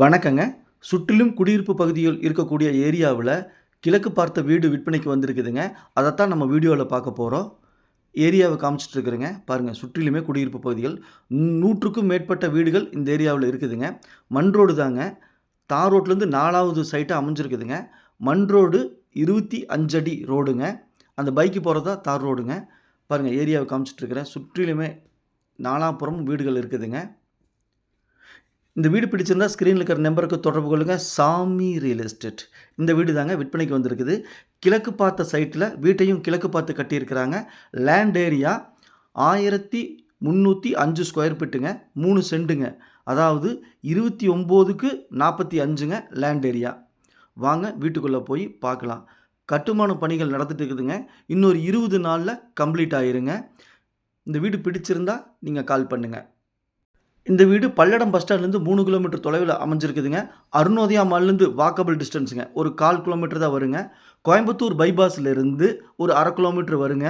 வணக்கங்க. சுற்றிலும் குடியிருப்பு பகுதியில் இருக்கக்கூடிய ஏரியாவில் கிழக்கு பார்த்த வீடு விற்பனைக்கு வந்திருக்குதுங்க. அதைத்தான் நம்ம வீடியோவில் பார்க்க போகிறோம் ஏரியாவை காமிச்சிட்டு இருக்கிறேங்க. பாருங்கள் சுற்றிலுமே குடியிருப்பு பகுதிகள். நூற்றுக்கும் மேற்பட்ட வீடுகள் இந்த ஏரியாவில் இருக்குதுங்க. மண் ரோடு தாங்க. தார் ரோட்லேருந்து நாலாவது சைட்டாக அமைஞ்சிருக்குதுங்க. மண் ரோடு இருபத்தி அஞ்சடி ரோடுங்க. அந்த பைக்கு போகிறதா தார் ரோடுங்க. பாருங்கள் ஏரியாவை காமிச்சிட்டுருக்குறேன் சுற்றிலுமே நாலாப்புறமும் வீடுகள் இருக்குதுங்க. இந்த வீடு பிடிச்சிருந்தால் ஸ்க்ரீனில் இருக்கிற நம்பருக்கு தொடர்பு கொள்ளுங்கள் சாமி ரியல் எஸ்டேட் இந்த வீடு தாங்க விற்பனைக்கு வந்திருக்குது. கிழக்கு பார்த்த சைட்டில் வீட்டையும் கிழக்கு பார்த்து கட்டியிருக்கிறாங்க. லேண்ட் ஏரியா ஆயிரத்தி முந்நூற்றி அஞ்சு ஸ்கொயர் ஃபீட்டுங்க மூணு சென்ட்டுங்க அதாவது இருபத்தி ஒம்போதுக்கு நாற்பத்தி அஞ்சுங்க லேண்ட் ஏரியா வாங்க வீட்டுக்குள்ளே போய் பார்க்கலாம். கட்டுமான பணிகள் நடந்துட்டு இருக்குதுங்க. இன்னொரு இருபது நாளில் கம்ப்ளீட் ஆயிருங்க. இந்த வீடு பிடிச்சிருந்தா நீங்கள் கால் பண்ணுங்கள் இந்த வீடு பல்லடம் பஸ் ஸ்டாண்ட்லேருந்து மூணு கிலோமீட்டர் தொலைவில் அமைஞ்சிருக்குதுங்க. அருணோதயா மால்லேருந்து வாக்கபிள் டிஸ்டன்ஸுங்க ஒரு கால் கிலோமீட்டர் தான் வருங்க. கோயம்புத்தூர் பைபாஸ்லேருந்து ஒரு அரை கிலோமீட்டர் வருங்க.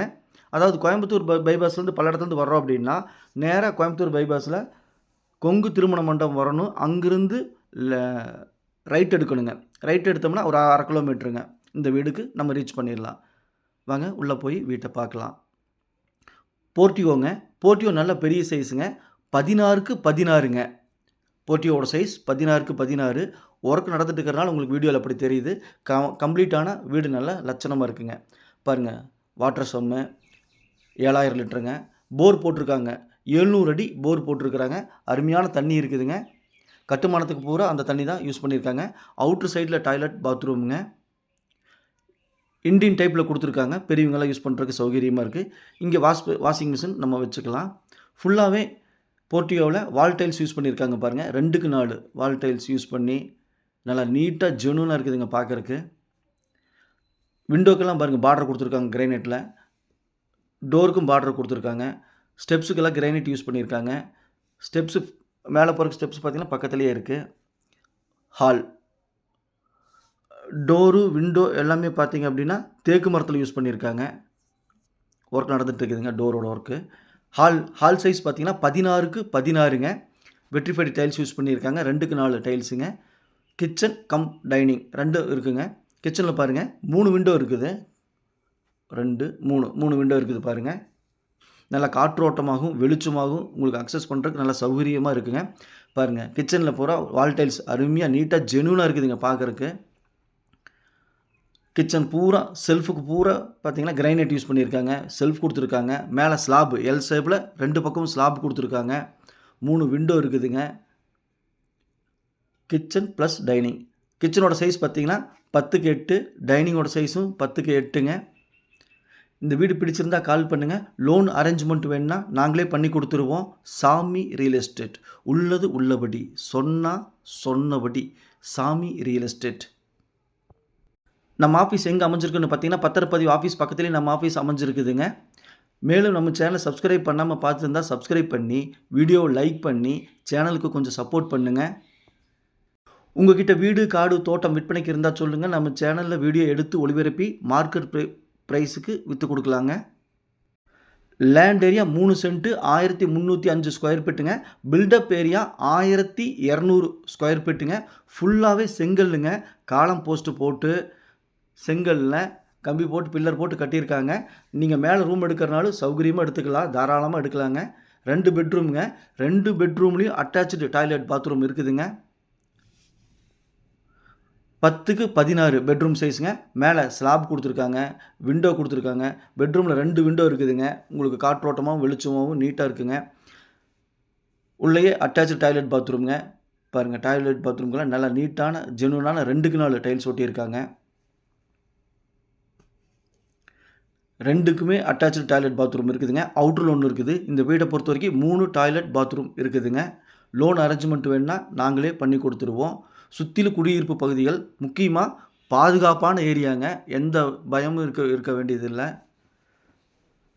அதாவது கோயம்புத்தூர் பை பைபாஸ்லேருந்து பல்லடத்துலேருந்து வர்றோம் அப்படின்னா நேராக கோயம்புத்தூர் பைபாஸில் கொங்கு திருமண மண்டபம் வரணும். அங்கிருந்து ரைட் எடுக்கணுங்க. ரைட் எடுத்தோம்னா ஒரு அரை கிலோமீட்டருங்க இந்த வீடுக்கு நம்ம ரீச் பண்ணிடலாம். வாங்க உள்ளே போய் வீட்டை பார்க்கலாம். போர்ட்டியோங்க போர்ட்டியோ நல்ல பெரிய சைஸுங்க பதினாறுக்கு பதினாறுங்க. போட்டியோட சைஸ் பதினாறுக்கு பதினாறு. ஒர்க் நடந்துட்டு இருக்கிறனால உங்களுக்கு வீடியோவில் அப்படி தெரியுது. கம்ப்ளீட்டான வீடு நல்ல லட்சணமாக இருக்குங்க. பாருங்கள் வாட்டர் சம்மு ஏழாயிரம் லிட்டருங்க. போர் போட்டிருக்காங்க. எழுநூறு அடி போர் போட்டிருக்கிறாங்க. அருமையான தண்ணி இருக்குதுங்க. கட்டுமானத்துக்கு பூரா அந்த தண்ணி தான் யூஸ் பண்ணியிருக்காங்க. அவுட்ரு சைடில் டாய்லெட் பாத்ரூமுங்க இண்டியன் டைப்பில் கொடுத்துருக்காங்க. பெரியவங்களாம் யூஸ் பண்ணுறதுக்கு சௌகரியமாக இருக்குது இங்கே வாஷ் வாஷிங் மிஷின் நம்ம வச்சுக்கலாம். ஃபுல்லாகவே போர்ட்டியோவில் வால் டைல்ஸ் யூஸ் பண்ணியிருக்காங்க பாருங்கள் ரெண்டுக்கு நாலு வால் டைல்ஸ் யூஸ் பண்ணி நல்லா நீட்டாக ஜெனூனாக இருக்குதுங்க பார்க்குறக்கு விண்டோக்கெல்லாம் பாருங்கள் பார்டர் கொடுத்துருக்காங்க கிரைனேட்டில் டோருக்கும் பார்டர் கொடுத்துருக்காங்க. ஸ்டெப்ஸுக்கெல்லாம் கிரைனைட் யூஸ் பண்ணியிருக்காங்க. ஸ்டெப்ஸு மேலே போகிற ஸ்டெப்ஸ் பார்த்திங்கன்னா பக்கத்துலேயே இருக்குது ஹால். டோரு விண்டோ எல்லாமே பார்த்தீங்க அப்படின்னா தேக்கு மரத்தில் யூஸ் பண்ணியிருக்காங்க. ஒர்க் நடந்துகிட்டு இருக்குதுங்க டோரோட ஒர்க்கு. ஹால் ஹால் சைஸ் பார்த்தீங்கன்னா பதினாறுக்கு பதினாறுங்க. வெட்ரிஃபைடு டைல்ஸ் யூஸ் பண்ணியிருக்காங்க. ரெண்டுக்கு நாலு டைல்ஸுங்க கிச்சன் கம் டைனிங் ரெண்டு இருக்குங்க. கிச்சனில் பாருங்கள் மூணு விண்டோ இருக்குது. ரெண்டு மூணு. மூணு விண்டோ இருக்குது பாருங்கள் நல்லா காற்றோட்டமாகவும் வெளிச்சமாகவும் உங்களுக்கு அக்சஸ் பண்ணுறதுக்கு நல்லா சௌகரியமாக இருக்குங்க. பாருங்கள் கிச்சனில் பூரா வால் டைல்ஸ் அருமையாக நீட்டாக ஜெனுவனாக இருக்குதுங்க பார்க்குறக்கு கிச்சன் பூரா செல்ஃபுக்கு பூரா பார்த்தீங்கன்னா கிரைனைட் யூஸ் பண்ணியிருக்காங்க. செல்ஃப் கொடுத்துருக்காங்க. மேலே ஸ்லாப் எல் ஷேப்பில் ரெண்டு பக்கமும் ஸ்லாப் கொடுத்துருக்காங்க. மூணு விண்டோ இருக்குதுங்க. கிச்சன் ப்ளஸ் டைனிங் கிச்சனோட சைஸ் பார்த்தீங்கன்னா பத்துக்கு எட்டு டைனிங்கோட சைஸும் பத்துக்கு எட்டுங்க. இந்த வீடு பிடிச்சிருந்தா கால் பண்ணுங்கள் லோன் அரேஞ்ச்மெண்ட் வேணுன்னா நாங்களே பண்ணி கொடுத்துருவோம். சாமி ரியல் எஸ்டேட் உள்ளது உள்ளபடி. சொன்னால் சொன்னபடி. சாமி ரியல் எஸ்டேட் நம்ம ஆஃபீஸ் எங்கே அமைஞ்சிருக்குன்னு பார்த்தீங்கன்னா பத்திரப்பதிவு ஆஃபீஸ் பக்கத்துலேயே நம்ம ஆஃபீஸ் அமைஞ்சிருக்குதுங்க. மேலும் நம்ம சேனலை சப்ஸ்கிரைப் பண்ணாமல் பார்த்துருந்தா சப்ஸ்கிரைப் பண்ணி வீடியோவை லைக் பண்ணி சேனலுக்கு கொஞ்சம் சப்போர்ட் பண்ணுங்கள் உங்ககிட்ட வீடு காடு தோட்டம் விற்பனைக்கு இருந்தால் சொல்லுங்கள் நம்ம சேனலில் வீடியோ எடுத்து ஒளிபரப்பி மார்க்கெட் ப்ரை ப்ரைஸுக்கு விற்று கொடுக்கலாங்க. லேண்ட் ஏரியா மூணு சென்ட்டு ஆயிரத்தி முந்நூற்றி அஞ்சு ஸ்கொயர் ஃபீட்டுங்க பில்டப் ஏரியா ஆயிரத்தி இரநூறு ஸ்கொயர் ஃபீட்டுங்க ஃபுல்லாகவே செங்கல்லுங்க. காலம் போஸ்ட்டு போட்டு செங்கல்லில் கம்பி போட்டு பில்லர் போட்டு கட்டியிருக்காங்க. நீங்கள் மேலே ரூம் எடுக்கிறனாலும் சௌகரியமாக எடுத்துக்கலாம். தாராளமாக எடுக்கலாங்க. ரெண்டு பெட்ரூமுங்க ரெண்டு பெட்ரூம்லேயும் அட்டாச்சு டாய்லெட் பாத்ரூம் இருக்குதுங்க. பத்துக்கு பதினாறு பெட்ரூம் சைஸுங்க மேலே ஸ்லாப் கொடுத்துருக்காங்க. விண்டோ கொடுத்துருக்காங்க. பெட்ரூமில் ரெண்டு விண்டோ இருக்குதுங்க. உங்களுக்கு காற்றோட்டமாகவும் வெளிச்சமாகவும் நீட்டாக இருக்குங்க. உள்ளேயே அட்டாச்சு டாய்லெட் பாத்ரூம்ங்க பாருங்கள் டாய்லெட் பாத்ரூம்கெல்லாம் நல்லா நீட்டான ஜெனுவனான ரெண்டுக்கு நாலு டைல்ஸ் ஒட்டியிருக்காங்க. ரெண்டுக்குமே அட்டாச்சு டாய்லெட் பாத்ரூம் இருக்குதுங்க. அவுட்ரு ஒன்று இருக்குது. இந்த வீடை பொறுத்த வரைக்கும் மூணு டாய்லெட் பாத்ரூம் இருக்குதுங்க. லோன் அரேஞ்ச்மெண்ட் வேணுன்னா நாங்களே பண்ணி கொடுத்துருவோம். சுற்றிலும் குடியிருப்பு பகுதிகள் முக்கியமாக பாதுகாப்பான ஏரியாங்க. எந்த பயமும் இருக்க இருக்க வேண்டியதில்லை.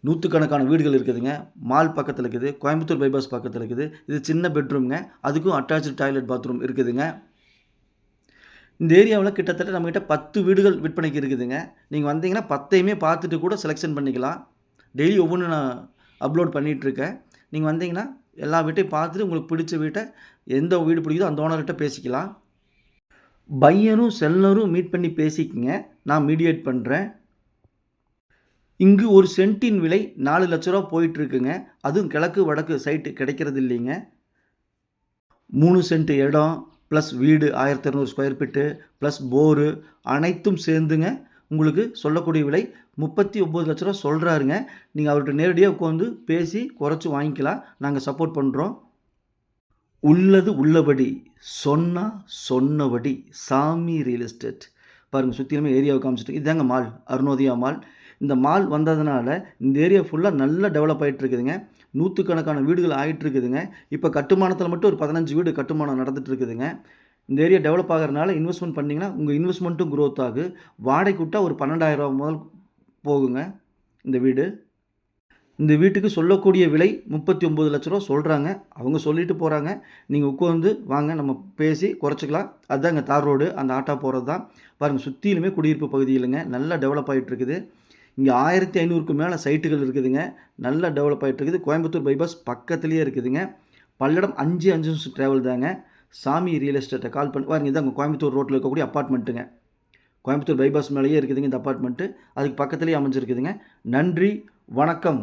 நூற்றுக்கணக்கான வீடுகள் இருக்குதுங்க. மால் பக்கத்தில் இருக்குது. கோயம்புத்தூர் பைபாஸ் பக்கத்தில் இருக்குது. இது சின்ன பெட்ரூம்ங்க அதுக்கும் அட்டாச்சு டாய்லெட் பாத்ரூம் இருக்குதுங்க. இந்த ஏரியாவில் கிட்டத்தட்ட நம்மக்கிட்ட பத்து வீடுகள் விற்பனைக்கு இருக்குதுங்க. நீங்கள் வந்தீங்கன்னா பத்தையுமே பார்த்துட்டு கூட செலெக்ஷன் பண்ணிக்கலாம். டெய்லி ஒவ்வொன்று நான் அப்லோட் பண்ணிகிட்ருக்கேன் நீங்கள் வந்தீங்கன்னா எல்லா வீட்டையும் பார்த்துட்டு உங்களுக்கு பிடிச்ச வீட்டை எந்த வீடு பிடிக்குதோ அந்த ஓனர்கிட்ட பேசிக்கலாம். பையனும் செல்லரும் மீட் பண்ணி பேசிக்கங்க. நான் மீடியேட் பண்ணுறேன் இங்கு ஒரு சென்ட்டின் விலை நாலு லட்ச ரூபா போயிட்டுருக்குங்க. அதுவும் கிழக்கு வடக்கு சைட்டு கிடைக்கிறது இல்லைங்க. மூணு சென்ட் இடம். ப்ளஸ் வீடு ஆயிரத்தி இரநூறு ஸ்கொயர் ஃபீட்டு ப்ளஸ் போரு அனைத்தும் சேர்ந்துங்க. உங்களுக்கு சொல்லக்கூடிய விலை முப்பத்தி ஒம்பது லட்ச ரூபா சொல்கிறாருங்க நீங்கள் அவர்கிட்ட நேரடியாக உட்காந்து பேசி குறைச்சி வாங்கிக்கலாம். நாங்கள் சப்போர்ட் பண்ணுறோம் உள்ளது உள்ளபடி சொன்னால் சொன்னபடி சாமி ரியல் எஸ்டேட் பாருங்கள் சுற்றிலுமே ஏரியாவை காமிச்சிட்டு இதுதாங்க மால் அருணோதயா மால் இந்த மால் வந்ததுனால இந்த ஏரியா ஃபுல்லாக நல்லா டெவலப் ஆகிட்டு இருக்குதுங்க நூற்றுக்கணக்கான வீடுகள் ஆகிட்டு இருக்குதுங்க இப்போ கட்டுமானத்தில் மட்டும் ஒரு பதினஞ்சு வீடு கட்டுமானம் நடந்துட்டு இருக்குதுங்க இந்த ஏரியா டெவலப் ஆகிறதுனால இன்வெஸ்ட்மெண்ட் பண்ணிங்கன்னா உங்கள் இன்வெஸ்ட்மெண்ட்டும் க்ரோத் ஆகு. வாடகை விட்டால் ஒரு பன்னெண்டாயிரம் ரூபா முதல் போகுங்க இந்த வீடு. இந்த வீட்டுக்கு சொல்லக்கூடிய விலை முப்பத்தி ஒம்பது லட்ச ரூபா சொல்கிறாங்க அவங்க சொல்லிட்டு போகிறாங்க நீங்கள் உட்காந்து வாங்க நம்ம பேசி குறைச்சிக்கலாம். அதுதாங்க தார் ரோடு அந்த ஆட்டோ போகிறது தான் பாருங்கள் சுற்றிலுமே குடியிருப்பு பகுதியிலுங்க. நல்லா டெவலப் ஆகிட்டு இருக்குது இங்கே ஆயிரத்தி ஐநூறுக்கு மேலே சைட்டுகள் இருக்குதுங்க. நல்லா டெவலப் ஆகிட்டு இருக்குது. கோயம்புத்தூர் பைபாஸ் பக்கத்துலேயே இருக்குதுங்க. பல்லடம் அஞ்சு அஞ்சு நிமிஷம் ட்ராவல் தாங்க. சாமி ரியல் எஸ்டேட்டை கால் பண்ணி பாருங்க இதாங்க கோயம்புத்தூர் ரோட்டில் இருக்கக்கூடிய அப்பார்ட்மெண்ட்டுங்க கோயம்புத்தூர் பைபாஸ் மேலேயே இருக்குதுங்க இந்த அப்பார்ட்மெண்ட்டு அதுக்கு பக்கத்துலேயே அமைஞ்சிருக்குதுங்க. நன்றி வணக்கம்.